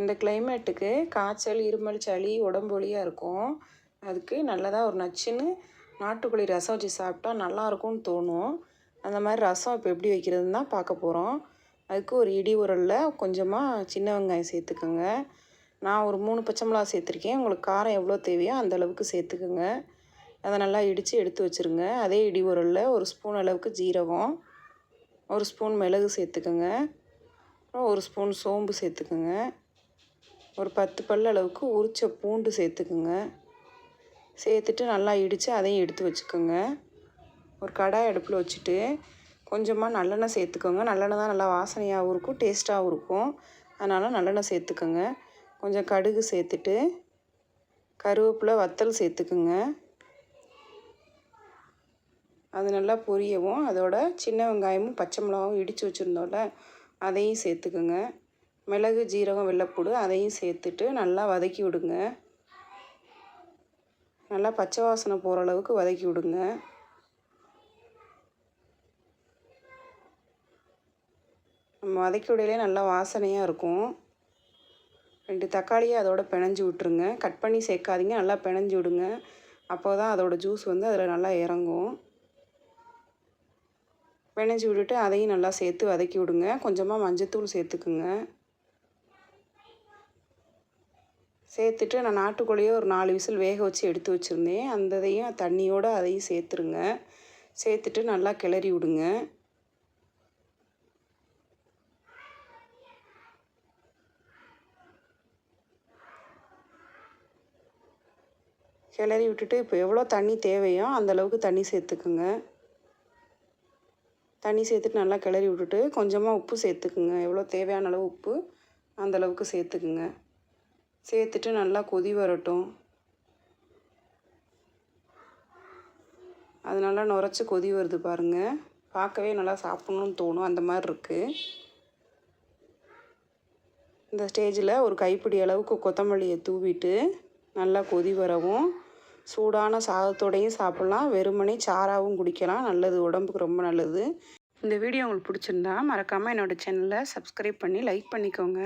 இந்த கிளைமேட்டுக்கு காய்ச்சல் இருமல் சளி உடம்பு இருக்கும். அதுக்கு நல்லதாக ஒரு நச்சுன்னு நாட்டுக்கோழி ரசம் வச்சு சாப்பிட்டா நல்லாயிருக்கும்னு தோணும். அந்த மாதிரி ரசம் இப்போ எப்படி வைக்கிறதுன்னு தான் பார்க்க போகிறோம் அதுக்கு ஒரு இடி உரலில் கொஞ்சமாக சின்ன வெங்காயம் சேர்த்துக்கோங்க. நான் ஒரு மூணு பச்சை மிளகா சேர்த்துருக்கேன். உங்களுக்கு காரம் எவ்வளோ தேவையோ அந்த அளவுக்கு சேர்த்துக்குங்க. அதை நல்லா இடித்து எடுத்து வச்சுருங்க. அதே இடி உரலில் ஒரு ஸ்பூன் அளவுக்கு ஜீரகம் ஒரு ஸ்பூன் மிளகு சேர்த்துக்கோங்க. அப்புறம் ஒரு ஸ்பூன் சோம்பு சேர்த்துக்குங்க. ஒரு பத்து பல் அளவுக்கு உரிச்ச பூண்டு சேர்த்துக்குங்க. சேர்த்துட்டு நல்லா இடித்து அதையும் எடுத்து வச்சுக்கோங்க. ஒரு கடாய் அடுப்பில் வச்சுட்டு கொஞ்சமாக நல்லெண்ணெய் சேர்த்துக்கோங்க. நல்லெண்ணெய் தான் நல்லா வாசனையாகவும் இருக்கும் டேஸ்ட்டாகவும் இருக்கும். அதனால் நல்லெண்ணெய் சேர்த்துக்கோங்க. கொஞ்சம் கடுகு சேர்த்துட்டு கருவேப்பிலை வத்தல் சேர்த்துக்குங்க. அது நல்லா பொரியவும். அதோட சின்ன வெங்காயமும் பச்சை மிளகாவும் இடித்து வச்சுருந்தோம்ல அதையும் சேர்த்துக்குங்க. மிளகு ஜீரகம் வெள்ளைப்பூடு அதையும் சேர்த்துட்டு நல்லா வதக்கி விடுங்க. நல்லா பச்சை வாசனை போகிற அளவுக்கு வதக்கி விடுங்க. நம்ம வதக்கி விடையிலே நல்லா வாசனையாக இருக்கும். ரெண்டு தக்காளியை அதோட பிணைஞ்சு விட்ருங்க கட் பண்ணி சேர்க்காதீங்க நல்லா பிணைஞ்சு விடுங்க. அப்போ தான் அதோடய ஜூஸ் வந்து அதில் நல்லா இறங்கும். பிணைஞ்சி விட்டுட்டு அதையும் நல்லா சேர்த்து வதக்கி விடுங்க. கொஞ்சமாக மஞ்சத்தூள் சேர்த்துக்குங்க. சேர்த்துட்டு நான் நாட்டுக்கோழியை ஒரு நாலு விசில் வேக வச்சு எடுத்து வச்சுருந்தேன். அந்த இதையும் தண்ணியோடு அதையும் சேர்த்துருங்க. சேர்த்துட்டு நல்லா கிளறி விடுங்க. கிளறி விட்டுட்டு இப்போ எவ்வளோ தண்ணி தேவையோ அந்தளவுக்கு தண்ணி சேர்த்துக்குங்க. தண்ணி சேர்த்துட்டு நல்லா கிளறி விட்டுட்டு கொஞ்சமாக உப்பு சேர்த்துக்குங்க. எவ்வளோ தேவையான அளவு உப்பு அந்தளவுக்கு சேர்த்துக்குங்க. சேர்த்துட்டு நல்லா கொதி வரட்டும். அது நல்லா நுரைச்சி கொதி வருது பாருங்கள் பார்க்கவே நல்லா சாப்பிட்ணுன்னு தோணும். அந்த மாதிரி இருக்குது இந்த ஸ்டேஜில் ஒரு கைப்பிடி அளவுக்கு கொத்தமல்லியை தூவிட்டு நல்லா கொதி வரவும் சூடான சாதத்தோடையும் சாப்பிட்லாம். வெறுமனே சாராவும் குடிக்கலாம். நல்லது. உடம்புக்கு ரொம்ப நல்லது. இந்த வீடியோ உங்களுக்கு பிடிச்சிருந்தா மறக்காமல் என்னோடய சேனலை சப்ஸ்கிரைப் பண்ணி லைக் பண்ணிக்கோங்க.